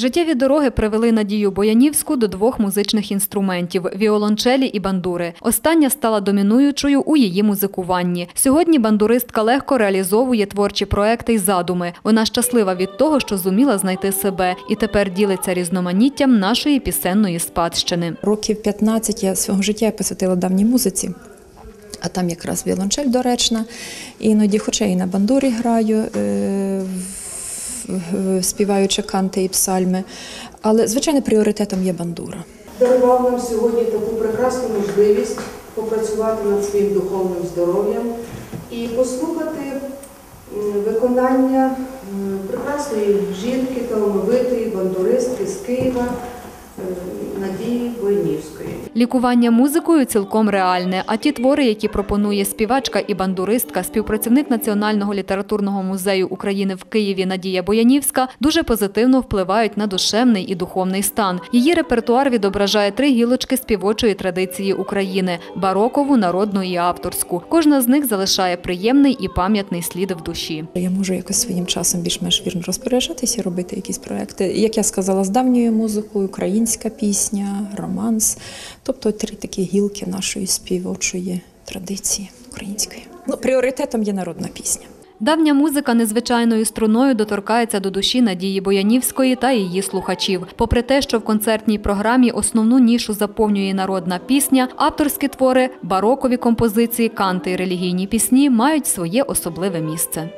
Життєві дороги привели Надію Боянівську до двох музичних інструментів віолончелі і бандури. Остання стала домінуючою у її музикуванні. Сьогодні бандуристка легко реалізовує творчі проекти й задуми. Вона щаслива від того, що зуміла знайти себе, і тепер ділиться різноманіттям нашої пісенної спадщини. Років 15 я свого життя посвятила давній музиці. А там якраз віолончель доречна. Іноді, хоча і на бандурі граю, е, співаючи канти і псальми. Але, звичайно, пріоритетом є бандура. дарував нам сьогодні таку прекрасну можливість попрацювати над своїм духовним здоров'ям і послухати виконання прекрасної жінки, талановитої бандуристки з Києва е, Надії. Лікування музикою цілком реальне. А ті твори, які пропонує співачка і бандуристка, співпрацівник Національного літературного музею України в Києві Надія Боянівська, дуже позитивно впливають на душевний і духовний стан. Її репертуар відображає три гілочки співочої традиції України барокову, народну і авторську. Кожна з них залишає приємний і пам'ятний слід в душі. Я можу якось своїм часом більш-менш вірно розпоряджатися робити якісь проекти. Як я сказала, з давньою музикою, українська пісня, романс. Тобто три такі гілки нашої співочої традиції української. Ну, пріоритетом є народна пісня. Давня музика незвичайною струною доторкається до душі Надії Боянівської та її слухачів. Попри те, що в концертній програмі основну нішу заповнює народна пісня, авторські твори, барокові композиції, канти і релігійні пісні мають своє особливе місце.